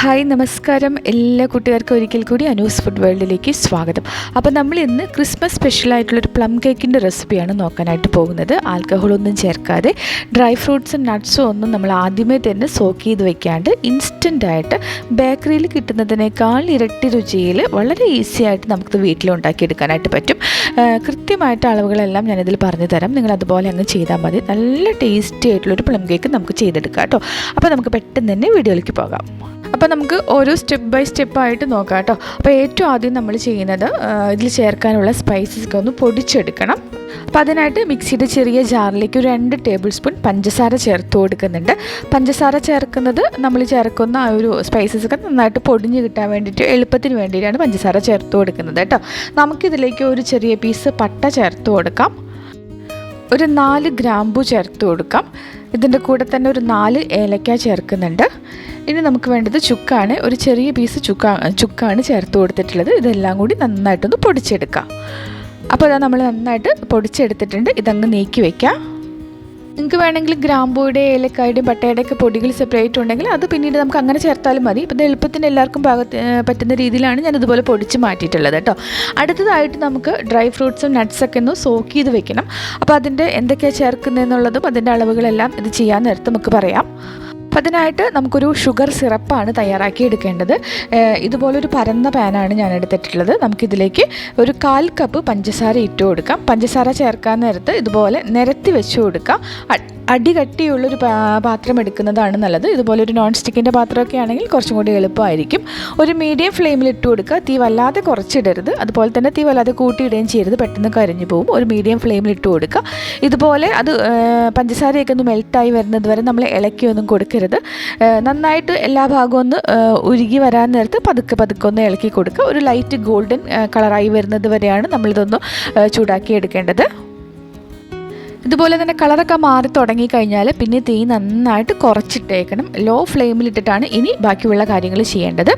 Hi നമസ്കാരം. എല്ലാ കുട്ടികൾക്കും ഒരിക്കൽ കൂടി അനൂസ് ഫുഡ് വേൾഡിലേക്ക് സ്വാഗതം. അപ്പോൾ നമ്മൾ ഇന്ന് ക്രിസ്മസ് സ്പെഷ്യലായിട്ടുള്ളൊരു പ്ലം കേക്കിന്റെ റെസിപ്പിയാണ് നോക്കാനായിട്ട് പോകുന്നത്. ആൽക്കഹോളൊന്നും ചേർക്കാതെ ഡ്രൈ ഫ്രൂട്ട്സും നട്ട്സും ഒന്നും നമ്മൾ ആദ്യമേ തന്നെ സോക്ക് ചെയ്ത് വെക്കാണ്ട് ഇൻസ്റ്റന്റായിട്ട് ബേക്കറിയിൽ കിട്ടുന്നതിനേക്കാൾ ഇരട്ടി രുചിയിൽ വളരെ ഈസി ആയിട്ട് നമുക്ക് വീട്ടിൽ ഉണ്ടാക്കിയെടുക്കാനായിട്ട് പറ്റും. കൃത്യമായിട്ട് അളവുകളെല്ലാം ഞാനിതിൽ പറഞ്ഞു തരാം. നിങ്ങൾ അതുപോലെ അങ്ങ് ചെയ്താൽ മതി. നല്ല ടേസ്റ്റി ആയിട്ടുള്ളൊരു പ്ലം കേക്ക് നമുക്ക് ചെയ്തെടുക്കാം കേട്ടോ. അപ്പോൾ നമുക്ക് പെട്ടെന്ന് തന്നെ വീഡിയോയിലേക്ക് പോകാം. അപ്പോൾ നമുക്ക് ഓരോ സ്റ്റെപ്പ് ബൈ സ്റ്റെപ്പായിട്ട് നോക്കാം കേട്ടോ അപ്പോൾ ഏറ്റവും ആദ്യം നമ്മൾ ചെയ്യുന്നത് ഇതിൽ ചേർക്കാനുള്ള സ്പൈസസ് ഒക്കെ ഒന്ന് പൊടിച്ചെടുക്കണം. അപ്പോൾ അതിനായിട്ട് മിക്സിയുടെ ചെറിയ ജാറിലേക്ക് ഒരു രണ്ട് ടേബിൾ സ്പൂൺ പഞ്ചസാര ചേർത്ത് കൊടുക്കുന്നുണ്ട്. പഞ്ചസാര ചേർക്കുന്നത് നമ്മൾ ചേർക്കുന്ന ആ ഒരു സ്പൈസസ് ഒക്കെ നന്നായിട്ട് പൊടിഞ്ഞ് കിട്ടാൻ വേണ്ടിയിട്ട് എളുപ്പത്തിന് വേണ്ടിയിട്ടാണ് പഞ്ചസാര ചേർത്ത് കൊടുക്കുന്നത് കേട്ടോ നമുക്കിതിലേക്ക് ഒരു ചെറിയ പീസ് പട്ട ചേർത്ത് കൊടുക്കാം. ഒരു നാല് ഗ്രാമ്പു ചേർത്ത് കൊടുക്കാം. ഇതിന്റെ കൂടെ തന്നെ ഒരു നാല് ഏലക്ക ചേർക്കുന്നുണ്ട്. ഇനി നമുക്ക് വേണ്ടത് ചുക്കാണ്. ഒരു ചെറിയ പീസ് ചുക്ക ചുക്കാണ് ചേർത്ത് കൊടുത്തിട്ടുള്ളത്. ഇതെല്ലാം കൂടി നന്നായിട്ടൊന്ന് പൊടിച്ചെടുക്കാം. അപ്പോൾ അതാ നമ്മൾ നന്നായിട്ട് പൊടിച്ചെടുത്തിട്ടുണ്ട്. ഇതങ്ങ് നീക്കി വെക്കാം. നിങ്ങൾക്ക് വേണമെങ്കിൽ ഗ്രാമ്പൂയുടെ ഏലക്കായുടെയും പട്ടയുടെ ഒക്കെ പൊടികൾ സെപ്പറേറ്റ് ഉണ്ടെങ്കിൽ അത് പിന്നീട് നമുക്ക് അങ്ങനെ ചേർത്താലും മതി. ഇപ്പം എളുപ്പത്തിന് എല്ലാവർക്കും പാകത്ത് പറ്റുന്ന രീതിയിലാണ് ഞാൻ ഇതുപോലെ പൊടിച്ച് മാറ്റിയിട്ടുള്ളത് കേട്ടോ. അടുത്തതായിട്ട് നമുക്ക് ഡ്രൈ ഫ്രൂട്ട്സും നട്ട്സൊക്കെ ഒന്ന് സോക്ക് ചെയ്ത് വെക്കണം. അപ്പോൾ അതിന്റെ എന്തൊക്കെയാണ് ചേർക്കുന്നതെന്നുള്ളതും അതിന്റെ അളവുകളെല്ലാം ഇത് ചെയ്യാൻ നേരത്ത് നമുക്ക് പറയാം. അപ്പം അതിനായിട്ട് നമുക്കൊരു ഷുഗർ സിറപ്പാണ് തയ്യാറാക്കി എടുക്കേണ്ടത് ഇതുപോലൊരു പരന്ന പാനാണ് ഞാൻ എടുത്തിട്ടുള്ളത് നമുക്കിതിലേക്ക് ഒരു കാൽ കപ്പ് പഞ്ചസാര ഇട്ട് കൊടുക്കാം. പഞ്ചസാര ചേർക്കാൻ നേരത്ത് ഇതുപോലെ നിരത്തി വെച്ച് കൊടുക്കാം. അടികട്ടിയുള്ളൊരു പാത്രം എടുക്കുന്നതാണ് നല്ലത്. ഇതുപോലെ ഒരു നോൺ സ്റ്റിക്കിന്റെ പാത്രമൊക്കെ ആണെങ്കിൽ കുറച്ചും കൂടി എളുപ്പമായിരിക്കും. ഒരു മീഡിയം ഫ്ലെയിമിൽ ഇട്ട് കൊടുക്കുക. തീ വല്ലാതെ കുറച്ചിടരുത്. അതുപോലെ തന്നെ തീ വല്ലാതെ കൂട്ടിയിടുകയും ചെയ്യരുത്. പെട്ടെന്ന് കരിഞ്ഞു പോകും ഒരു മീഡിയം ഫ്ലെയിമിൽ ഇട്ട് കൊടുക്കുക. ഇതുപോലെ അത് പഞ്ചസാരയൊക്കെ ഒന്ന് മെൽട്ടായി വരുന്നത് വരെ നമ്മൾ ഇളക്കിയൊന്നും കൊടുക്കരുത്. ഏഹ്, നന്നായിട്ട് എല്ലാ ഭാഗവും ഒന്ന് ഉരുകി വരാൻ നേരത്ത് പതുക്കെ പതുക്കെ ഒന്ന് ഇളക്കി കൊടുക്കുക. ഒരു ലൈറ്റ് ഗോൾഡൻ കളറായി വരുന്നത് വരെയാണ് നമ്മളിതൊന്ന് ചൂടാക്കി എടുക്കേണ്ടത്. ഇതുപോലെ തന്നെ കളറൊക്കെ മാറി തുടങ്ങി കഴിഞ്ഞാൽ പിന്നെ തീ നന്നായിട്ട് കുറച്ചിട്ടേക്കണം. ലോ ഫ്ലെയിമിലിട്ടിട്ടാണ് ഇനി ബാക്കിയുള്ള കാര്യങ്ങൾ ചെയ്യേണ്ടത്.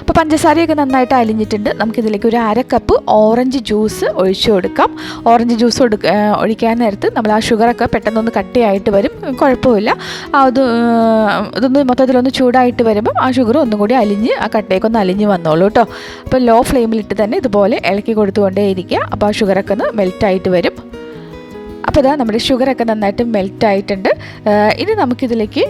അപ്പോൾ പഞ്ചസാരയൊക്കെ നന്നായിട്ട് അലിഞ്ഞിട്ടുണ്ട്. നമുക്കിതിലേക്ക് ഒരു അര കപ്പ് ഓറഞ്ച് ജ്യൂസ് ഒഴിച്ചു കൊടുക്കാം. ഓറഞ്ച് ജ്യൂസ് കൊടുക്ക ഒഴിക്കാൻ നേരത്ത് നമ്മൾ ആ ഷുഗറൊക്കെ പെട്ടെന്നൊന്ന് കട്ടിയായിട്ട് വരും. കുഴപ്പമില്ല. അത് ഇതൊന്ന് മൊത്തത്തിലൊന്ന് ചൂടായിട്ട് വരുമ്പോൾ ആ ഷുഗർ ഒന്നും കൂടി അലിഞ്ഞ് ആ കട്ടയൊക്കെ ഒന്ന് അലിഞ്ഞ് വന്നോളൂ കേട്ടോ അപ്പോൾ ലോ ഫ്ലെയിമിലിട്ട് തന്നെ ഇതുപോലെ ഇളക്കി കൊടുത്തുകൊണ്ടേ ഇരിക്കുക അപ്പോൾ ആ ഷുഗറൊക്കെ ഒന്ന് മെൽറ്റായിട്ട് വരും. അപ്പോൾ ഇതാ നമ്മുടെ ഷുഗറൊക്കെ നന്നായിട്ട് മെൽറ്റ് ആയിട്ടുണ്ട് ഇനി നമുക്കിതിലേക്ക്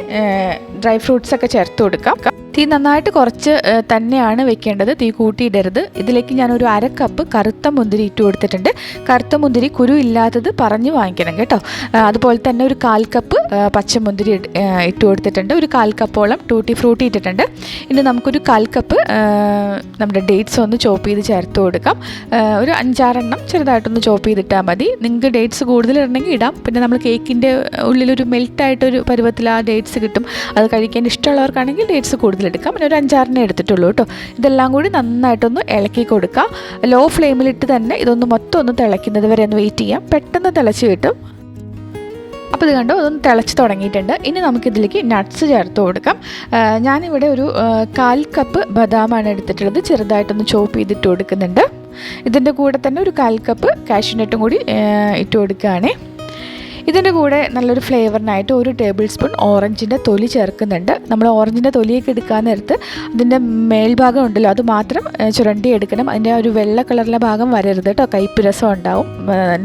ഡ്രൈ ഫ്രൂട്ട്സ് ഒക്കെ ചേർത്ത് കൊടുക്കാം. തീ നന്നായിട്ട് കുറച്ച് തന്നെയാണ് വെക്കേണ്ടത്. തീ കൂട്ടിയിടരുത്. ഇതിലേക്ക് ഞാനൊരു അര കപ്പ് കറുത്ത മുന്തിരി ഇട്ട് കൊടുത്തിട്ടുണ്ട്. കറുത്ത മുന്തിരി കുരു ഇല്ലാത്തത് പറഞ്ഞ് വാങ്ങിക്കണം കേട്ടോ. അതുപോലെ തന്നെ ഒരു കാൽ കപ്പ് പച്ചമുന്തിരി ഇട്- ഇട്ട് കൊടുത്തിട്ടുണ്ട്. ഒരു കാൽ കപ്പോളം ടൂട്ടി ഫ്രൂട്ടി ഇട്ടിട്ടുണ്ട്. ഇനി നമുക്കൊരു കാൽ കപ്പ് നമ്മുടെ ഡേറ്റ്സ് ഒന്ന് ചോപ്പ് ചെയ്ത് ചേർത്ത് കൊടുക്കാം. ഒരു അഞ്ചാറെണ്ണം ചെറുതായിട്ടൊന്ന് ചോപ്പ് ചെയ്തിട്ടാൽ മതി. നിങ്ങൾക്ക് ഡേറ്റ്സ് കൂടുതൽ ഇടണമെങ്കിൽ ഇടാം. പിന്നെ നമ്മൾ കേക്കിന്റെ ഉള്ളിലൊരു മെൽറ്റായിട്ടൊരു പരുവത്തിൽ ആ ഡേറ്റ്സ് കിട്ടും. അത് കഴിക്കാൻ ഇഷ്ടമുള്ളവർക്കാണെങ്കിൽ ഡേറ്റ്സ് കൂടുതൽ എടുക്കാം. പിന്നെ ഒരു അഞ്ചാറിനെ എടുത്തിട്ടുള്ളൂ കേട്ടോ. ഇതെല്ലാം കൂടി നന്നായിട്ടൊന്ന് ഇളക്കി കൊടുക്കാം. ലോ ഫ്ലെയിമിലിട്ട് തന്നെ ഇതൊന്ന് മൊത്തം ഒന്ന് തിളയ്ക്കുന്നത് വരെ ഒന്ന് വെയിറ്റ് ചെയ്യാം. പെട്ടെന്ന് തിളച്ച് കിട്ടും. അപ്പോൾ ഇത് കണ്ടോ അതൊന്ന് തിളച്ച് തുടങ്ങിയിട്ടുണ്ട്. ഇനി നമുക്കിതിലേക്ക് നട്ട്സ് ചേർത്ത് കൊടുക്കാം. ഞാനിവിടെ ഒരു കാൽ കപ്പ് ബദാമാണ് എടുത്തിട്ടുള്ളത്. ചെറുതായിട്ടൊന്ന് ചോപ്പ് ചെയ്തിട്ട് കൊടുക്കുന്നുണ്ട്. ഇതിന്റെ കൂടെ തന്നെ ഒരു കാൽ കപ്പ് കാഷ്യൂനട്ടും കൂടി ഇട്ട് കൊടുക്കുകയാണേ. ഇതിന്റെ കൂടെ നല്ലൊരു ഫ്ലേവറിനായിട്ട് ഒരു ടേബിൾ സ്പൂൺ ഓറഞ്ചിന്റെ തൊലി ചേർക്കുന്നുണ്ട്. നമ്മൾ ഓറഞ്ചിന്റെ തൊലിയൊക്കെ എടുക്കാൻ നേരത്ത് അതിന്റെ മേൽഭാഗം ഉണ്ടല്ലോ അത് മാത്രം ചുരണ്ടി എടുക്കണം. അതിന്റെ ഒരു വെള്ള കളറിലെ ഭാഗം വരരുത് കേട്ടോ. കയ്പ്പ് രസം ഉണ്ടാവും.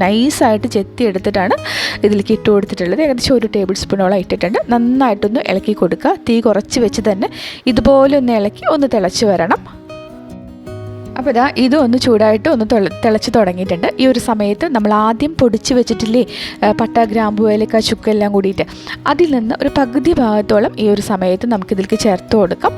നൈസായിട്ട് ചെത്തി എടുത്തിട്ടാണ് ഇതിലേക്ക് ഇട്ട് കൊടുത്തിട്ടുള്ളത്. ഏകദേശം ഒരു ടേബിൾ സ്പൂണോളം ഇട്ടിട്ടുണ്ട്. നന്നായിട്ടൊന്ന് ഇളക്കി കൊടുക്കുക. തീ കുറച്ച് വെച്ച് തന്നെ ഇതുപോലെ ഒന്ന് ഇളക്കി ഒന്ന് തിളച്ച് വരണം. അപ്പോൾ ഇതാ ഇതും ഒന്ന് ചൂടായിട്ട് ഒന്ന് തിള- തിളച്ച് തുടങ്ങിയിട്ടുണ്ട്. ഈ ഒരു സമയത്ത് നമ്മൾ ആദ്യം പൊടിച്ച് വെച്ചിട്ടില്ലേ പട്ട ഗ്രാമ്പു ഏലക്ക ചുക്ക് എല്ലാം കൂടിയിട്ട് അതിൽ നിന്ന് ഒരു പകുതി ഭാഗത്തോളം ഈ ഒരു സമയത്ത് നമുക്കിതിലേക്ക് ചേർത്ത് കൊടുക്കാം.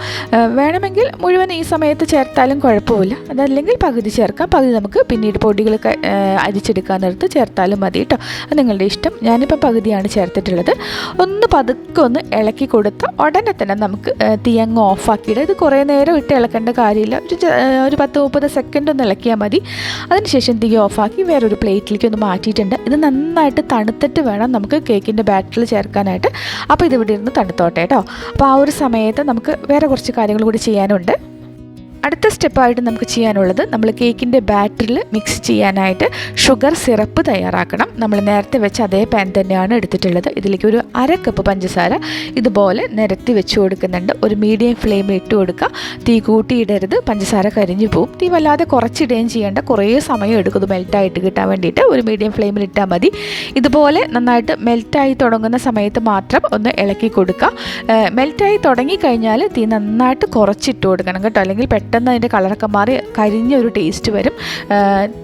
വേണമെങ്കിൽ മുഴുവൻ ഈ സമയത്ത് ചേർത്താലും കുഴപ്പമില്ല. അതല്ലെങ്കിൽ പകുതി ചേർക്കാം. പകുതി നമുക്ക് പിന്നീട് പൊടികളൊക്കെ അരിച്ചെടുക്കാൻ നേരത്ത് ചേർത്താലും മതി കേട്ടോ. അത് നിങ്ങളുടെ ഇഷ്ടം. ഞാനിപ്പോൾ പകുതിയാണ് ചേർത്തിട്ടുള്ളത്. ഒന്ന് പതുക്കെ ഒന്ന് ഇളക്കി കൊടുത്ത ഉടനെ തന്നെ നമുക്ക് തീയങ്ങ് ഓഫാക്കിയിട്ട് ഇത് കുറേ നേരം ഇട്ട് ഇളക്കേണ്ട കാര്യമില്ല. ഒരു ഒരു പത്ത് മുപ്പത് സെക്കൻഡ് ഒന്ന് ഇളക്കിയാൽ മതി. അതിനുശേഷം തീ ഓഫാക്കി വേറൊരു പ്ലേറ്റിലേക്ക് ഒന്ന് മാറ്റിയിട്ടുണ്ട്. ഇത് നന്നായിട്ട് തണുത്തിട്ട് വേണം നമുക്ക് കേക്കിന്റെ ബാറ്ററിൽ ചേർക്കാനായിട്ട്. അപ്പോൾ ഇതിവിടെ ഇരുന്ന് തണുത്തോട്ടെ കേട്ടോ അപ്പോൾ ആ ഒരു സമയത്ത് നമുക്ക് വേറെ കുറച്ച് കാര്യങ്ങൾ കൂടി ചെയ്യാനുണ്ട്. അടുത്ത സ്റ്റെപ്പായിട്ട് നമുക്ക് ചെയ്യാനുള്ളത് നമ്മൾ കേക്കിന്റെ ബാറ്ററിൽ മിക്സ് ചെയ്യാനായിട്ട് ഷുഗർ സിറപ്പ് തയ്യാറാക്കണം. നമ്മൾ നേരത്തെ വെച്ച അതേ പാൻ തന്നെയാണ് എടുത്തിട്ടുള്ളത്. ഇതിലേക്ക് ഒരു അര കപ്പ് പഞ്ചസാര ഇതുപോലെ നിരത്തി വെച്ച് കൊടുക്കുന്നുണ്ട്. ഒരു മീഡിയം ഫ്ലെയിമിൽ ഇട്ട് കൊടുക്കുക. തീ കൂട്ടിയിടരുത്. പഞ്ചസാര കരിഞ്ഞു പോവും. തീ വല്ലാതെ കുറച്ചിടുകയും ചെയ്യേണ്ട. കുറേ സമയം എടുക്കും. മെൽറ്റായിട്ട് കിട്ടാൻ വേണ്ടിയിട്ട് ഒരു മീഡിയം ഫ്ലെയിമിൽ ഇട്ടാൽ മതി. ഇതുപോലെ നന്നായിട്ട് മെൽറ്റായി തുടങ്ങുന്ന സമയത്ത് മാത്രം ഒന്ന് ഇളക്കി കൊടുക്കുക. മെൽറ്റായി തുടങ്ങിക്കഴിഞ്ഞാൽ തീ നന്നായിട്ട് കുറച്ചിട്ട് കൊടുക്കണം കേട്ടോ. അല്ലെങ്കിൽ പെട്ടെന്ന് അതിന്റെ കളറൊക്കെ മാറി കരിഞ്ഞ ഒരു ടേസ്റ്റ് വരും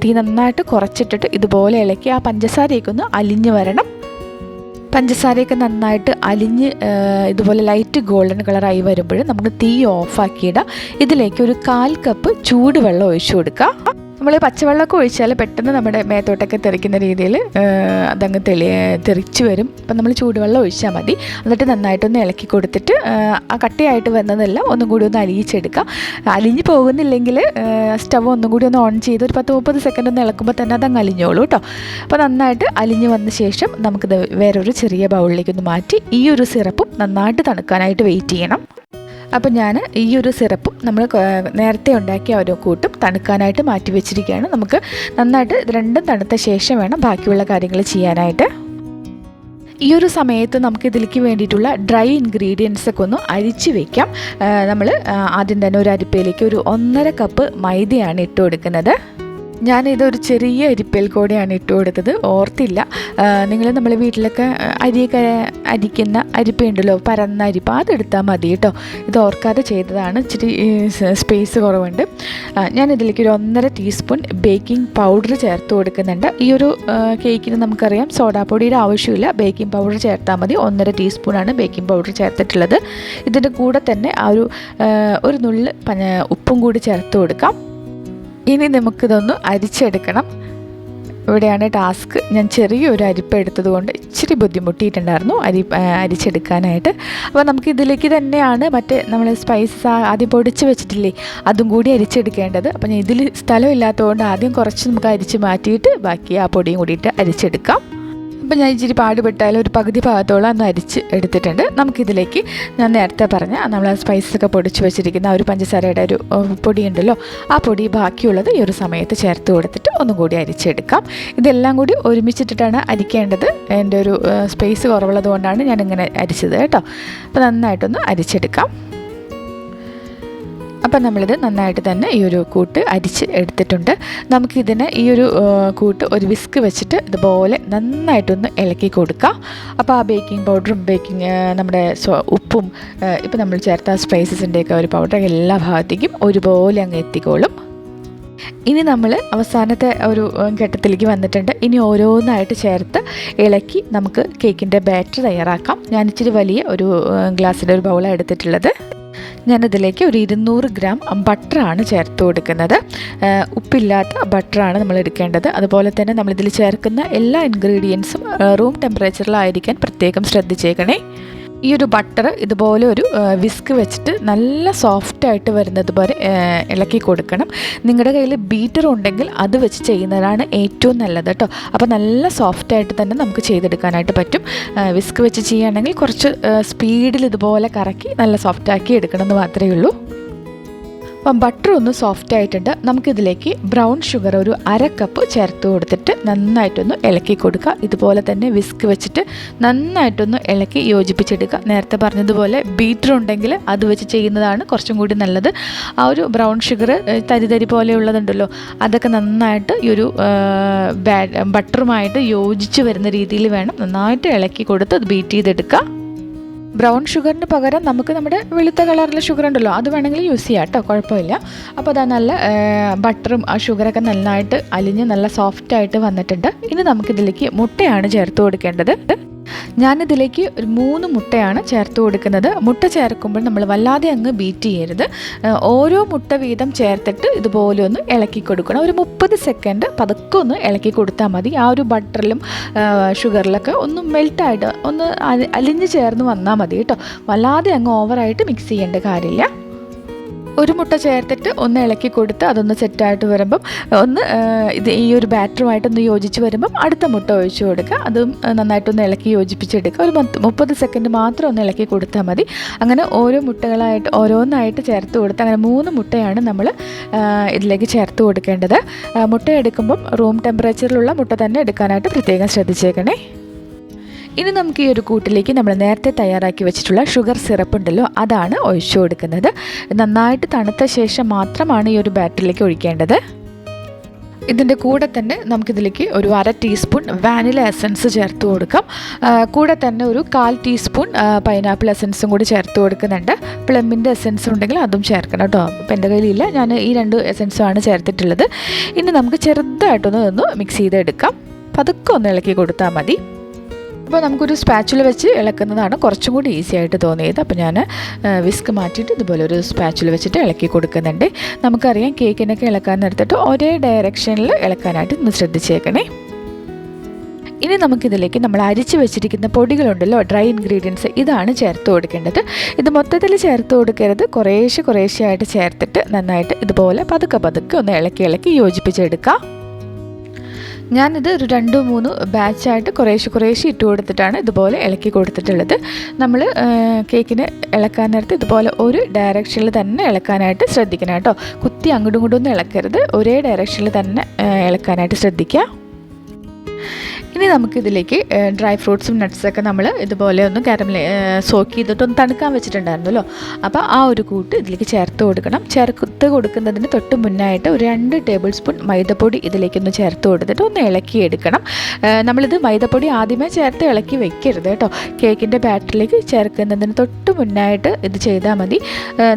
തീ നന്നായിട്ട് കുറച്ചിട്ടിട്ട് ഇതുപോലെ ഇളക്കി ആ പഞ്ചസാരയൊക്കെ ഒന്ന് അലിഞ്ഞ് വരണം. പഞ്ചസാരയൊക്കെ നന്നായിട്ട് അലിഞ്ഞ് ഇതുപോലെ ലൈറ്റ് ഗോൾഡൻ കളറായി വരുമ്പോൾ നമുക്ക് തീ ഓഫാക്കിയിടാം ഇതിലേക്ക് ഒരു കാൽ കപ്പ് ചൂടുവെള്ളം ഒഴിച്ചു കൊടുക്കുക നമ്മൾ പച്ചവെള്ളമൊക്കെ ഒഴിച്ചാൽ പെട്ടെന്ന് നമ്മുടെ മേത്തോട്ടൊക്കെ തെറിക്കുന്ന രീതിയിൽ അതങ്ങ് തെളി തെറിച്ച് വരും. അപ്പം നമ്മൾ ചൂടുവെള്ളം ഒഴിച്ചാൽ മതി. എന്നിട്ട് നന്നായിട്ടൊന്ന് ഇളക്കി കൊടുത്തിട്ട് ആ, കട്ടിയായിട്ട് വന്നതെല്ലാം ഒന്നും കൂടി ഒന്ന് അലിയിച്ചെടുക്കാം. അലിഞ്ഞ് പോകുന്നില്ലെങ്കിൽ സ്റ്റവ് ഒന്നും കൂടി ഒന്ന് ഓൺ ചെയ്ത് ഒരു പത്ത് മുപ്പത് സെക്കൻഡ് ഒന്ന് ഇളക്കുമ്പോൾ തന്നെ അതങ്ങ് അലിഞ്ഞോളൂ കേട്ടോ അപ്പോൾ നന്നായിട്ട് അലിഞ്ഞ് വന്ന ശേഷം നമുക്കിത് വേറൊരു ചെറിയ ബൗളിലേക്ക് ഒന്ന് മാറ്റി ഈ ഒരു സിറപ്പും നന്നായിട്ട് തണുക്കാനായിട്ട് വെയിറ്റ് ചെയ്യണം. അപ്പോൾ ഞാൻ ഈ ഒരു സിറപ്പും നമ്മൾ നേരത്തെ ഉണ്ടാക്കിയ ഒരു കൂട്ടും തണുക്കാനായിട്ട് മാറ്റി വെച്ചിരിക്കുകയാണ്. നമുക്ക് നന്നായിട്ട് രണ്ടും തണുത്ത ശേഷം വേണം ബാക്കിയുള്ള കാര്യങ്ങൾ ചെയ്യാനായിട്ട്. ഈ ഒരു സമയത്ത് നമുക്ക് ഇതിലേക്ക് വേണ്ടിയിട്ടുള്ള ഡ്രൈ ഇൻഗ്രീഡിയൻസ് ഒക്കെ ഒന്ന് അരിച്ച് വെക്കാം. നമ്മൾ ആദ്യം തന്നെ ഒരു അരിപ്പയിലേക്ക് ഒരു ഒന്നര കപ്പ് മൈദയാണ് ഇട്ട് കൊടുക്കുന്നത്. ഞാനിതൊരു ചെറിയ അരിപ്പൽ കൂടെയാണ് ഇട്ട് കൊടുത്തത്. ഓർത്തില്ല. നിങ്ങൾ നമ്മൾ വീട്ടിലൊക്കെ അരി അരിക്കുന്ന അരിപ്പയുണ്ടല്ലോ പരന്ന അരിപ്പ അതെടുത്താൽ മതി കേട്ടോ ഇത് ഓർക്കാതെ ചെയ്തതാണ്. ഇച്ചിരി സ്പേസ് കുറവുണ്ട്. ഞാനിതിലേക്ക് ഒരു ഒന്നര ടീസ്പൂൺ ബേക്കിംഗ് പൗഡർ ചേർത്ത് കൊടുക്കുന്നുണ്ട്. ഈ ഒരു കേക്കിന് നമുക്കറിയാം സോഡാപ്പൊടിയുടെ ആവശ്യമില്ല. ബേക്കിംഗ് പൗഡർ ചേർത്താൽ മതി. ഒന്നര ടീസ്പൂണാണ് ബേക്കിംഗ് പൗഡർ ചേർത്തിട്ടുള്ളത്. ഇതിന്റെ കൂടെ തന്നെ ആ ഒരു ഒരു നുള്ള് ഉപ്പും കൂടി ചേർത്ത് കൊടുക്കാം. ഇനി നമുക്കിതൊന്ന് അരിച്ചെടുക്കണം. ഇവിടെയാണ് ടാസ്ക്. ഞാൻ ചെറിയൊരു അരിപ്പ് എടുത്തത് കൊണ്ട് ഇച്ചിരി ബുദ്ധിമുട്ടിയിട്ടുണ്ടായിരുന്നു അരി അരിച്ചെടുക്കാനായിട്ട്. അപ്പോൾ നമുക്ക് ഇതിലേക്ക് തന്നെയാണ് മറ്റേ നമ്മൾ സ്പൈസസ് ആദ്യം പൊടിച്ച് വെച്ചിട്ടില്ലേ അതും കൂടി അരിച്ചെടുക്കേണ്ടത്. അപ്പോൾ ഞാൻ ഇതിൽ സ്ഥലമില്ലാത്തതുകൊണ്ട് ആദ്യം കുറച്ച് നമുക്ക് അരിച്ച് മാറ്റിയിട്ട് ബാക്കി ആ പൊടിയും കൂടിയിട്ട് അരിച്ചെടുക്കാം. അപ്പോൾ ഞാൻ ഇച്ചിരി പാടുപെട്ടാലും ഒരു പകുതി ഭാഗത്തോളം ഒന്ന് അരിച്ച് എടുത്തിട്ടുണ്ട്. നമുക്കിതിലേക്ക് ഞാൻ നേരത്തെ പറഞ്ഞ നമ്മൾ ആ സ്പൈസൊക്കെ പൊടിച്ച് വെച്ചിരിക്കുന്ന ആ ഒരു പഞ്ചസാരയുടെ ഒരു പൊടിയുണ്ടല്ലോ ആ പൊടി ബാക്കിയുള്ളത് ഈ ഒരു സമയത്ത് ചേർത്ത് കൊടുത്തിട്ട് ഒന്നും കൂടി അരിച്ചെടുക്കാം. ഇതെല്ലാം കൂടി ഒരുമിച്ചിട്ടിട്ടാണ് അരിക്കേണ്ടത്. എന്റെ ഒരു സ്പേസ് കുറവുള്ളത് കൊണ്ടാണ് ഞാനിങ്ങനെ അരിച്ചത് കേട്ടോ. അപ്പോൾ നന്നായിട്ടൊന്ന് അരിച്ചെടുക്കാം. അപ്പം നമ്മളിത് നന്നായിട്ട് തന്നെ ഈ ഒരു കൂട്ട് അരിച്ച് എടുത്തിട്ടുണ്ട്. നമുക്കിതിനെ ഈ ഒരു കൂട്ട് ഒരു വിസ്ക് വെച്ചിട്ട് ഇതുപോലെ നന്നായിട്ടൊന്ന് ഇളക്കി കൊടുക്കാം. അപ്പോൾ ആ ബേക്കിംഗ് പൗഡറും ബേക്കിംഗ് നമ്മുടെ ഉപ്പും ഇപ്പം നമ്മൾ ചേർത്ത സ്പൈസസിന്റെയൊക്കെ ഒരു പൗഡർ എല്ലാ ഭാഗത്തേക്കും ഒരുപോലെ അങ്ങ് എത്തിക്കോളും. ഇനി നമ്മൾ അവസാനത്തെ ഒരു ഘട്ടത്തിലേക്ക് വന്നിട്ടുണ്ട്. ഇനി ഓരോന്നായിട്ട് ചേർത്ത് ഇളക്കി നമുക്ക് കേക്കിന്റെ ബാറ്റർ തയ്യാറാക്കാം. ഞാൻ ഇച്ചിരി വലിയ ഒരു ഗ്ലാസ്സിന്റെ ഒരു ബൗളാണ് എടുത്തിട്ടുള്ളത്. ഞാനിതിലേക്ക് ഒരു ഇരുന്നൂറ് ഗ്രാം ബട്ടറാണ് ചേർത്ത് കൊടുക്കുന്നത്. ഉപ്പില്ലാത്ത ബട്ടറാണ് നമ്മൾ എടുക്കേണ്ടത്. അതുപോലെ തന്നെ നമ്മളിതിൽ ചേർക്കുന്ന എല്ലാ ഇൻഗ്രീഡിയൻസും റൂം ടെമ്പറേച്ചറിലായിരിക്കാൻ പ്രത്യേകം ശ്രദ്ധിച്ചേക്കണേ. ഈ ഒരു ബട്ടർ ഇതുപോലെ ഒരു വിസ്ക് വെച്ചിട്ട് നല്ല സോഫ്റ്റായിട്ട് വരുന്നത് പോലെ ഇളക്കി കൊടുക്കണം. നിങ്ങളുടെ കയ്യിൽ ബീറ്റർ ഉണ്ടെങ്കിൽ അത് വെച്ച് ചെയ്യുന്നതാണ് ഏറ്റവും നല്ലത് കേട്ടോ അപ്പോൾ നല്ല സോഫ്റ്റായിട്ട് തന്നെ നമുക്ക് ചെയ്തെടുക്കാനായിട്ട് പറ്റും. വിസ്ക് വെച്ച് ചെയ്യുകയാണെങ്കിൽ കുറച്ച് സ്പീഡിൽ ഇതുപോലെ കറക്കി നല്ല സോഫ്റ്റ് സോഫ്റ്റാക്കി എടുക്കണമെന്ന് മാത്രമേ ഉള്ളൂ. അപ്പം ബട്ടർ ഒന്ന് സോഫ്റ്റ് ആയിട്ടുണ്ട്. നമുക്കിതിലേക്ക് ബ്രൗൺ ഷുഗർ ഒരു അര കപ്പ് ചേർത്ത് കൊടുത്തിട്ട് നന്നായിട്ടൊന്ന് ഇളക്കി കൊടുക്കുക. ഇതുപോലെ തന്നെ വിസ്ക് വെച്ചിട്ട് നന്നായിട്ടൊന്ന് ഇളക്കി യോജിപ്പിച്ചെടുക്കുക. നേരത്തെ പറഞ്ഞതുപോലെ ബീറ്റർ ഉണ്ടെങ്കിൽ അത് വെച്ച് ചെയ്യുന്നതാണ് കുറച്ചും കൂടി നല്ലത്. ആ ഒരു ബ്രൗൺ ഷുഗർ തരിതരി തരി പോലെയുള്ളതുണ്ടല്ലോ അതൊക്കെ നന്നായിട്ട് ഈ ഒരു ബട്ടറുമായിട്ട് യോജിച്ച് വരുന്ന രീതിയിൽ വേണം നന്നായിട്ട് ഇളക്കി കൊടുത്ത് ബീറ്റ് ചെയ്തെടുക്കുക. ബ്രൗൺ ഷുഗറിന് പകരം നമുക്ക് നമ്മുടെ വെളുത്ത കളറിലെ ഷുഗർ ഉണ്ടല്ലോ അത് വേണമെങ്കിൽ യൂസ് ചെയ്യാം കേട്ടോ കുഴപ്പമില്ല. അപ്പോൾ അതാ നല്ല ബട്ടറും ആ ഷുഗറൊക്കെ നന്നായിട്ട് അലിഞ്ഞ് നല്ല സോഫ്റ്റ് ആയിട്ട് വന്നിട്ടുണ്ട്. ഇനി നമുക്കിതിലേക്ക് മുട്ടയാണ് ചേർത്ത് കൊടുക്കേണ്ടത്. ഞാനിതിലേക്ക് ഒരു മൂന്ന് മുട്ടയാണ് ചേർത്ത് കൊടുക്കുന്നത്. മുട്ട ചേർക്കുമ്പോൾ നമ്മൾ വല്ലാതെ അങ്ങ് ബീറ്റ് ചെയ്യരുത്. ഓരോ മുട്ട വീതം ചേർത്തിട്ട് ഇതുപോലെ ഒന്ന് ഇളക്കി കൊടുക്കണം. ഒരു മുപ്പത് സെക്കൻഡ് പതുക്കെ ഒന്ന് ഇളക്കി കൊടുത്താൽ മതി. ആ ഒരു ബട്ടറിലും ഷുഗറിലൊക്കെ ഒന്ന് മെൽട്ടായിട്ട് ഒന്ന് അലി- അലിഞ്ഞ് ചേർന്ന് വന്നാൽ മതി കേട്ടോ. വല്ലാതെ അങ്ങ് ഓവറായിട്ട് മിക്സ് ചെയ്യേണ്ട കാര്യമില്ല. ഒരു മുട്ട ചേർത്തിട്ട് ഒന്ന് ഇളക്കി കൊടുത്ത് അതൊന്ന് സെറ്റായിട്ട് വരുമ്പം ഒന്ന് ഇത് ഈ ഒരു ബാറ്ററുമായിട്ടൊന്ന് യോജിച്ച് വരുമ്പം അടുത്ത മുട്ട ഒഴിച്ചു കൊടുക്കുക. അതും നന്നായിട്ടൊന്ന് ഇളക്കി യോജിപ്പിച്ചെടുക്കുക. ഒരു മുപ്പത് സെക്കൻഡ് മാത്രം ഒന്ന് ഇളക്കി കൊടുത്താൽ മതി. അങ്ങനെ ഓരോ മുട്ടകളായിട്ട് ഓരോന്നായിട്ട് ചേർത്ത് കൊടുത്ത് അങ്ങനെ മൂന്ന് മുട്ടയാണ് നമ്മൾ ഇതിലേക്ക് ചേർത്ത് കൊടുക്കേണ്ടത്. മുട്ട എടുക്കുമ്പം റൂം ടെമ്പറേച്ചറിലുള്ള മുട്ട തന്നെ എടുക്കാനായിട്ട് പ്രത്യേകം ശ്രദ്ധിച്ചേക്കണേ. ഇനി നമുക്ക് ഈ ഒരു കൂട്ടിലേക്ക് നമ്മൾ നേരത്തെ തയ്യാറാക്കി വെച്ചിട്ടുള്ള ഷുഗർ സിറപ്പ് ഉണ്ടല്ലോ അതാണ് ഒഴിച്ചു കൊടുക്കുന്നത്. നന്നായിട്ട് തണുത്ത ശേഷം മാത്രമാണ് ഈ ഒരു ബാറ്ററിലേക്ക് ഒഴിക്കേണ്ടത്. ഇതിന്റെ കൂടെ തന്നെ നമുക്കിതിലേക്ക് ഒരു അര ടീസ്പൂൺ വാനില എസൻസ് ചേർത്ത് കൊടുക്കാം. കൂടെ തന്നെ ഒരു കാൽ ടീസ്പൂൺ പൈനാപ്പിൾ എസൻസും കൂടി ചേർത്ത് കൊടുക്കുന്നുണ്ട്. പ്ലമ്മിന്റെ എസൻസ് ഉണ്ടെങ്കിൽ അതും ചേർക്കണം കേട്ടോ. അപ്പോൾ എന്റെ കയ്യിലില്ല ഞാൻ ഈ രണ്ട് എസൻസുമാണ് ചേർത്തിട്ടുള്ളത്. ഇനി നമുക്ക് ചെറുതായിട്ടൊന്ന് ഒന്ന് മിക്സ് ചെയ്തെടുക്കാം. പതുക്കെ ഒന്ന് ഇളക്കി കൊടുത്താൽ മതി. അപ്പോൾ നമുക്കൊരു സ്പാച്ചുല വെച്ച് ഇളക്കുന്നതാണ് കുറച്ചും കൂടി ഈസി ആയിട്ട് തോന്നിയത്. അപ്പോൾ ഞാൻ വിസ്ക് മാറ്റിയിട്ട് ഇതുപോലെ ഒരു സ്പാച്ചുല വെച്ചിട്ട് ഇളക്കി കൊടുക്കുന്നുണ്ട്. നമുക്കറിയാം കേക്കിനൊക്കെ ഇളക്കാൻ നിർത്തിട്ട് ഒരേ ഡയറക്ഷനിൽ ഇളക്കാനായിട്ട് ഒന്ന് ശ്രദ്ധിച്ചേക്കണേ. ഇനി നമുക്കിതിലേക്ക് നമ്മൾ അരിച്ച് വെച്ചിരിക്കുന്ന പൊടികളുണ്ടല്ലോ ഡ്രൈ ഇൻഗ്രീഡിയൻസ് ഇതാണ് ചേർത്ത് കൊടുക്കേണ്ടത്. ഇത് മൊത്തത്തിൽ ചേർത്ത് കൊടുക്കരുത്. കുറേശ്ശെ കുറേശ്ശെ ആയിട്ട് ചേർത്തിട്ട് നന്നായിട്ട് ഇതുപോലെ പതുക്കെ പതുക്കെ ഒന്ന് ഇളക്കി ഇളക്കി യോജിപ്പിച്ചെടുക്കാം. ഞാനിത് ഒരു രണ്ട് മൂന്ന് ബാച്ചായിട്ട് കുറേശ്ശെ കുറേശ്ശെ ഇട്ട് കൊടുത്തിട്ടാണ് ഇതുപോലെ ഇളക്കി കൊടുത്തിട്ടുള്ളത്. നമ്മൾ കേക്കിന് ഇളക്കാൻ നേരത്ത് ഇതുപോലെ ഒരു ഡയറക്ഷനിൽ തന്നെ ഇളക്കാനായിട്ട് ശ്രദ്ധിക്കണം കേട്ടോ. കുത്തി അങ്ങോട്ടും ഇങ്ങോട്ടും ഒന്നും ഇളക്കരുത്. ഒരേ ഡയറക്ഷനിൽ തന്നെ ഇളക്കാനായിട്ട് ശ്രദ്ധിക്കുക. ഇനി നമുക്കിതിലേക്ക് ഡ്രൈ ഫ്രൂട്ട്സും നട്ട്സൊക്കെ നമ്മൾ ഇതുപോലെ ഒന്ന് കാരമൽ സോക്ക് ചെയ്തിട്ട് ഒന്ന് തണുക്കാൻ വെച്ചിട്ടുണ്ടായിരുന്നല്ലോ അപ്പോൾ ആ ഒരു കൂട്ട് ഇതിലേക്ക് ചേർത്ത് കൊടുക്കണം. ചേർത്ത് കൊടുക്കുന്നതിന് തൊട്ട് മുന്നായിട്ട് ഒരു രണ്ട് ടേബിൾ സ്പൂൺ മൈദപ്പൊടി ഇതിലേക്കൊന്ന് ചേർത്ത് കൊടുത്തിട്ട് ഒന്ന് ഇളക്കി എടുക്കണം നമ്മളിത് മൈദപ്പൊടി ആദ്യമേ ചേർത്ത് ഇളക്കി വെക്കരുത് കേട്ടോ. കേക്കിന്റെ ബാറ്ററിലേക്ക് ചേർക്കുന്നതിന് തൊട്ട് മുന്നായിട്ട് ഇത് ചെയ്താൽ മതി.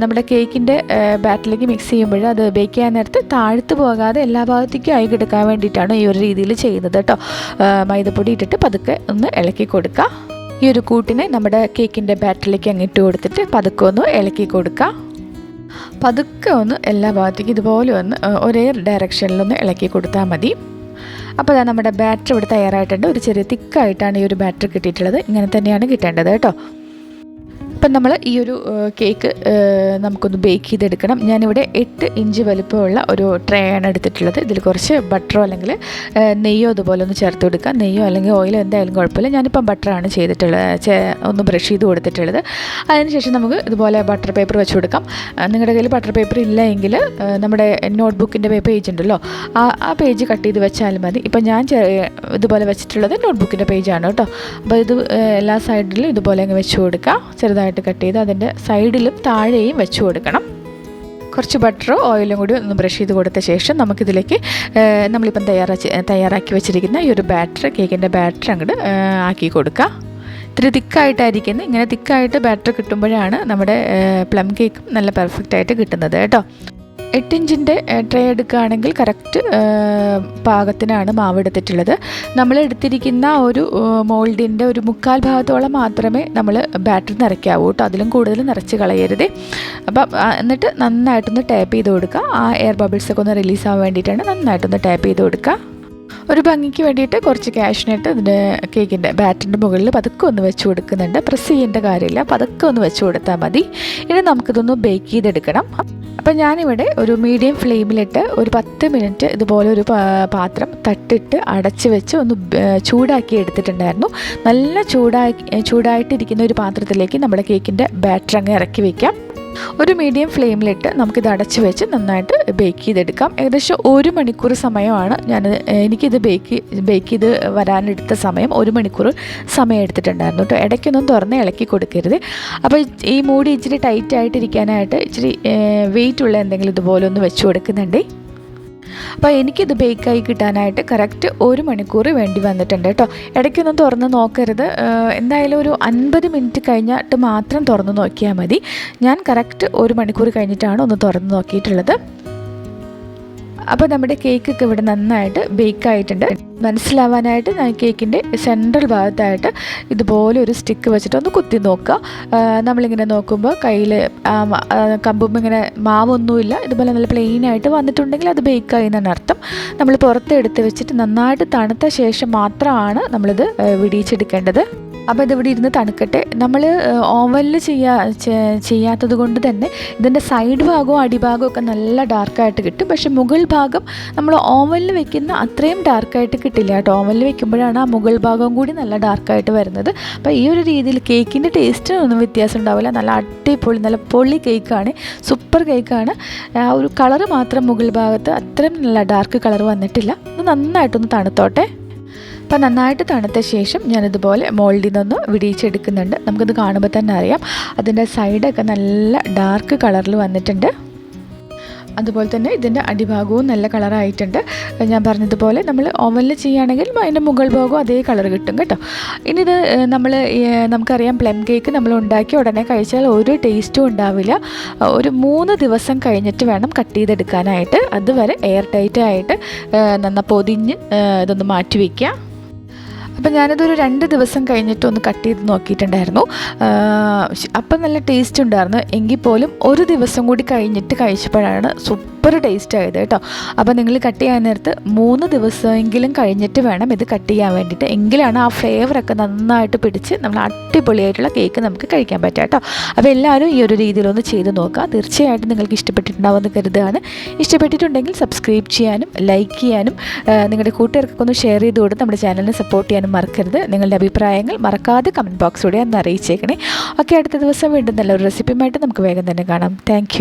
നമ്മുടെ കേക്കിന്റെ ബാറ്ററിലേക്ക് മിക്സ് ചെയ്യുമ്പോൾ അത് ബേക്ക് ചെയ്യാൻ നേരത്ത് താഴ്ത്തു പോകാതെ എല്ലാ ഭാഗത്തേക്കും ആയി കിടക്കാൻ വേണ്ടിയിട്ടാണ് ഈ ഒരു രീതിയിൽ ചെയ്യുന്നത് കേട്ടോ. മൈദപ്പൊടി ഇട്ടിട്ട് പതുക്കെ ഒന്ന് ഇളക്കി കൊടുക്കുക ഈ ഒരു കൂട്ടിനെ നമ്മുടെ കേക്കിന്റെ ബാറ്ററിലേക്ക് അങ്ങിട്ട് കൊടുത്തിട്ട് പതുക്കെ ഒന്ന് ഇളക്കി കൊടുക്കുക പതുക്കെ ഒന്ന് എല്ലാ ഭാഗത്തേക്കും ഇതുപോലെ ഒന്ന് ഒരേ ഡയറക്ഷനിലൊന്ന് ഇളക്കി കൊടുത്താൽ മതി. അപ്പോൾ അതാ നമ്മുടെ ബാറ്റർ ഇവിടെ തയ്യാറായിട്ടുണ്ട്. ഒരു ചെറിയ തിക്കായിട്ടാണ് ഈ ഒരു ബാറ്റർ കിട്ടിയിട്ടുള്ളത്. ഇങ്ങനെ തന്നെയാണ് കിട്ടേണ്ടത് കേട്ടോ. ഇപ്പം നമ്മൾ ഈ ഒരു കേക്ക് നമുക്കൊന്ന് ബേക്ക് ചെയ്തെടുക്കണം. ഞാനിവിടെ എട്ട് ഇഞ്ച് വലുപ്പമുള്ള ഒരു ട്രേ ആണ് എടുത്തിട്ടുള്ളത്. ഇതിൽ കുറച്ച് ബട്ടറോ അല്ലെങ്കിൽ നെയ്യോ അതുപോലെ ഒന്ന് ചേർത്ത് കൊടുക്കുക നെയ്യോ അല്ലെങ്കിൽ ഓയിലോ എന്തായാലും കുഴപ്പമില്ല. ഞാനിപ്പം ബട്ടറാണ് ചെയ്തിട്ടുള്ളത് ഒന്ന് ബ്രഷ് ചെയ്ത് കൊടുത്തിട്ടുള്ളത്. അതിനുശേഷം നമുക്ക് ഇതുപോലെ ബട്ടർ പേപ്പർ വെച്ച് കൊടുക്കാം. നിങ്ങളുടെ കയ്യിൽ ബട്ടർ പേപ്പർ ഇല്ല എങ്കിൽ നമ്മുടെ നോട്ട്ബുക്കിന്റെ പേജ് ഉണ്ടല്ലോ. ആ ആ പേജ് കട്ട് ചെയ്ത് വെച്ചാൽ മതി. ഇപ്പം ഞാൻ ഇതുപോലെ വെച്ചിട്ടുള്ളത് നോട്ട്ബുക്കിന്റെ പേജാണ് കേട്ടോ. അപ്പോൾ ഇത് എല്ലാ സൈഡിലും ഇതുപോലെ അങ്ങ് വെച്ച് കൊടുക്കുക ചെറുതായിട്ട് കട്ട് ചെയ്ത് അതിന്റെ സൈഡിലും താഴെയും വെച്ച് കൊടുക്കണം. കുറച്ച് ബട്ടറോ ഓയിലും കൂടി ഒന്ന് ബ്രഷ് ചെയ്ത് കൊടുത്ത ശേഷം നമുക്കിതിലേക്ക് നമ്മളിപ്പം തയ്യാറാക്കി തയ്യാറാക്കി വെച്ചിരിക്കുന്ന ഈ ഒരു ബാറ്റർ കേക്കിന്റെ ബാറ്റർ അങ്ങോട്ട് ആക്കി കൊടുക്കുക ഇത്തിരി തിക്കായിട്ടായിരിക്കുന്നത് ഇങ്ങനെ തിക്കായിട്ട് ബാറ്റർ കിട്ടുമ്പോഴാണ് നമ്മുടെ പ്ലം കേക്കും നല്ല പെർഫെക്റ്റ് ആയിട്ട് കിട്ടുന്നത് കേട്ടോ. എട്ട് ഇഞ്ചിന്റെ ട്രേ എടുക്കുകയാണെങ്കിൽ കറക്റ്റ് പാകത്തിനാണ് മാവ് എടുത്തിട്ടുള്ളത്. നമ്മൾ എടുത്തിരിക്കുന്ന ഒരു മോൾഡിന്റെ ഒരു മുക്കാൽ ഭാഗത്തോളം മാത്രമേ നമ്മൾ ബാറ്ററി നിറയ്ക്കാവൂ കേട്ടോ. അതിലും കൂടുതൽ നിറച്ച് കളയരുത്. അപ്പം എന്നിട്ട് നന്നായിട്ടൊന്ന് ടാപ്പ് ചെയ്ത് കൊടുക്കുക. ആ എയർ ബബിൾസൊക്കെ ഒന്ന് റിലീസ് ആവാൻ വേണ്ടിയിട്ടാണ് നന്നായിട്ടൊന്ന് ടാപ്പ് ചെയ്ത് കൊടുക്കുക. ഒരു ഭംഗിക്ക് വേണ്ടിയിട്ട് കുറച്ച് ക്യാഷിനായിട്ട് ഇതിന്റെ കേക്കിന്റെ ബാറ്ററിന്റെ മുകളിൽ പതുക്കെ ഒന്ന് വെച്ച് കൊടുക്കുന്നുണ്ട്. പ്രസ് ചെയ്യേണ്ട കാര്യമില്ല. പതുക്കെ ഒന്ന് വെച്ച് കൊടുത്താൽ മതി. ഇനി നമുക്കിതൊന്ന് ബേക്ക് ചെയ്തെടുക്കണം. അപ്പം ഞാനിവിടെ ഒരു മീഡിയം ഫ്ലെയിമിലിട്ട് ഒരു പത്ത് മിനിറ്റ് ഇതുപോലെ ഒരു പാത്രം തട്ടിട്ട് അടച്ച് വെച്ച് ഒന്ന് ചൂടാക്കി എടുത്തിട്ടുണ്ടായിരുന്നു. നല്ല ചൂടാക്കി ചൂടായിട്ടിരിക്കുന്ന ഒരു പാത്രത്തിലേക്ക് നമ്മുടെ കേക്കിന്റെ ബാറ്റർ അങ്ങ് ഇറക്കി വയ്ക്കാം ഒരു മീഡിയം ഫ്ലെയിമിലിട്ട് നമുക്കിത് അടച്ച് വെച്ച് നന്നായിട്ട് ബേക്ക് ചെയ്തെടുക്കാം. ഏകദേശം ഒരു മണിക്കൂർ സമയമാണ് ഞാൻ എനിക്കിത് ബേക്ക് ബേക്ക് ചെയ്ത് വരാനെടുത്ത സമയം ഒരു മണിക്കൂർ സമയം എടുത്തിട്ടുണ്ടായിരുന്നു കേട്ടോ ഇടയ്ക്കൊന്നും തുറന്ന് ഇളക്കി കൊടുക്കരുത്. അപ്പോൾ ഈ മൂടി ഇച്ചിരി ടൈറ്റ് ആയിട്ടിരിക്കാനായിട്ട് ഇച്ചിരി വെയിറ്റ് ഉള്ള എന്തെങ്കിലും ഇതുപോലെ ഒന്ന് വെച്ച് കൊടുക്കുന്നുണ്ട്. അപ്പോൾ എനിക്കിത് ബേക്കായി കിട്ടാനായിട്ട് കറക്റ്റ് ഒരു മണിക്കൂർ വേണ്ടി വന്നിട്ടുണ്ട് കേട്ടോ. ഇടയ്ക്കൊന്നും തുറന്ന് നോക്കരുത്. എന്തായാലും ഒരു അൻപത് മിനിറ്റ് കഴിഞ്ഞിട്ട് മാത്രം തുറന്ന് നോക്കിയാൽ മതി. ഞാൻ കറക്റ്റ് ഒരു മണിക്കൂർ കഴിഞ്ഞിട്ടാണ് ഒന്ന് തുറന്ന് നോക്കിയിട്ടുള്ളത്. അപ്പോൾ നമ്മുടെ കേക്കൊക്കെ ഇവിടെ നന്നായിട്ട് ബേക്ക് ആയിട്ടുണ്ട് മനസ്സിലാവാനായിട്ട് ഞാൻ കേക്കിന്റെ സെൻട്രൽ ഭാഗത്തായിട്ട് ഇതുപോലെ ഒരു സ്റ്റിക്ക് വെച്ചിട്ട് ഒന്ന് കുത്തി നോക്കുക. നമ്മളിങ്ങനെ നോക്കുമ്പോൾ കയ്യിൽ കമ്പും ഇങ്ങനെ മാവൊന്നുമില്ല. ഇതുപോലെ നല്ല പ്ലെയിൻ ആയിട്ട് വന്നിട്ടുണ്ടെങ്കിൽ അത് ബേക്കായി എന്നാണ് അർത്ഥം. നമ്മൾ പുറത്തെടുത്ത് വെച്ചിട്ട് നന്നായിട്ട് തണുത്ത ശേഷം മാത്രമാണ് നമ്മളിത് വിടിയിച്ചെടുക്കേണ്ടത്. അപ്പോൾ ഇതിവിടെ ഇരുന്ന് തണുക്കട്ടെ. നമ്മൾ ഓവനിൽ ചെയ്യാ ചെയ്യാത്തത് കൊണ്ട് തന്നെ ഇതിന്റെ സൈഡ് ഭാഗവും അടിഭാഗവും ഒക്കെ നല്ല ഡാർക്കായിട്ട് കിട്ടും. പക്ഷെ മുകൾ ഭാഗം നമ്മൾ ഓവനിൽ വെക്കുന്ന അത്രയും ഡാർക്കായിട്ട് കിട്ടില്ല കേട്ടോ. ഓവനിൽ വെക്കുമ്പോഴാണ് ആ മുകൾ ഭാഗം കൂടി നല്ല ഡാർക്കായിട്ട് വരുന്നത്. അപ്പോൾ ഈ ഒരു രീതിയിൽ കേക്കിന്റെ ടേസ്റ്റിനൊന്നും വ്യത്യാസം ഉണ്ടാവില്ല. നല്ല അടിപൊളി നല്ല പൊളി കേക്കാണ്. സൂപ്പർ കേക്കാണ്. ആ ഒരു കളറ് മാത്രം മുകൾ ഭാഗത്ത് അത്രയും നല്ല ഡാർക്ക് കളർ വന്നിട്ടില്ല. ഇത് നന്നായിട്ടൊന്ന് തണുത്തോട്ടെ. അപ്പോൾ നന്നായിട്ട് തണുത്ത ശേഷം ഞാനിതുപോലെ മോൾഡിൽ നിന്നൊന്ന് വിടിയിച്ചെടുക്കുന്നുണ്ട്. നമുക്കത് കാണുമ്പോൾ തന്നെ അറിയാം. അതിന്റെ സൈഡൊക്കെ നല്ല ഡാർക്ക് കളറിൽ വന്നിട്ടുണ്ട്. അതുപോലെ തന്നെ ഇതിന്റെ അടിഭാഗവും നല്ല കളറായിട്ടുണ്ട് ഞാൻ പറഞ്ഞതുപോലെ നമ്മൾ ഓവനിൽ ചെയ്യുകയാണെങ്കിൽ അതിന്റെ മുകൾ ഭാഗവും അതേ കളർ കിട്ടും കേട്ടോ. ഇനി ഇത് നമ്മൾ നമുക്കറിയാം പ്ലം കേക്ക് നമ്മൾ ഉണ്ടാക്കി ഉടനെ കഴിച്ചാൽ ഒരു ടേസ്റ്റും ഉണ്ടാവില്ല. ഒരു മൂന്ന് ദിവസം കഴിഞ്ഞിട്ട് വേണം കട്ട് ചെയ്തെടുക്കാനായിട്ട്. അതുവരെ എയർ ടൈറ്റായിട്ട് നന്ന പൊതിഞ്ഞ് ഇതൊന്ന് മാറ്റി വയ്ക്കുക അപ്പം ഞാനിതൊരു രണ്ട് ദിവസം കഴിഞ്ഞിട്ട് ഒന്ന് കട്ട് ചെയ്ത് നോക്കിയിട്ടുണ്ടായിരുന്നു. അപ്പം നല്ല ടേസ്റ്റ് ഉണ്ടായിരുന്നു. എങ്കിൽ പോലും ഒരു ദിവസം കൂടി കഴിഞ്ഞിട്ട് കഴിച്ചപ്പോഴാണ് സൂപ്പർ ടേസ്റ്റ് ആയത് കേട്ടോ. അപ്പോൾ നിങ്ങൾ കട്ട് ചെയ്യാൻ നേരത്ത് മൂന്ന് ദിവസമെങ്കിലും കഴിഞ്ഞിട്ട് വേണം ഇത് കട്ട് ചെയ്യാൻ വേണ്ടിയിട്ട്. എങ്കിലാണ് ആ ഫ്ലേവറൊക്കെ നന്നായിട്ട് പിടിച്ച് നമ്മൾ അടിപൊളിയായിട്ടുള്ള കേക്ക് നമുക്ക് കഴിക്കാൻ പറ്റുക കേട്ടോ. അപ്പോൾ എല്ലാവരും ഈ ഒരു രീതിയിലൊന്ന് ചെയ്ത് നോക്കുക. തീർച്ചയായിട്ടും നിങ്ങൾക്ക് ഇഷ്ടപ്പെട്ടിട്ടുണ്ടാവുമെന്ന് കരുതുകയാണ്. ഇഷ്ടപ്പെട്ടിട്ടുണ്ടെങ്കിൽ സബ്സ്ക്രൈബ് ചെയ്യാനും ലൈക്ക് ചെയ്യാനും നിങ്ങളുടെ കൂട്ടുകാർക്കൊക്കെ ഒന്ന് ഷെയർ ചെയ്ത് കൊടുത്ത് നമ്മുടെ ചാനലിനെ സപ്പോർട്ട് ചെയ്യാനും മറക്കരുത്. നിങ്ങളുടെ അഭിപ്രായങ്ങൾ മറക്കാതെ കമന്റ് ബോക്സിലൂടെ ഒന്ന് അറിയിച്ചേക്കണേ. ഓക്കെ അടുത്ത ദിവസം വീണ്ടും നല്ലൊരു റെസിപ്പിയുമായിട്ട് നമുക്ക് വേഗം തന്നെ കാണാം. താങ്ക്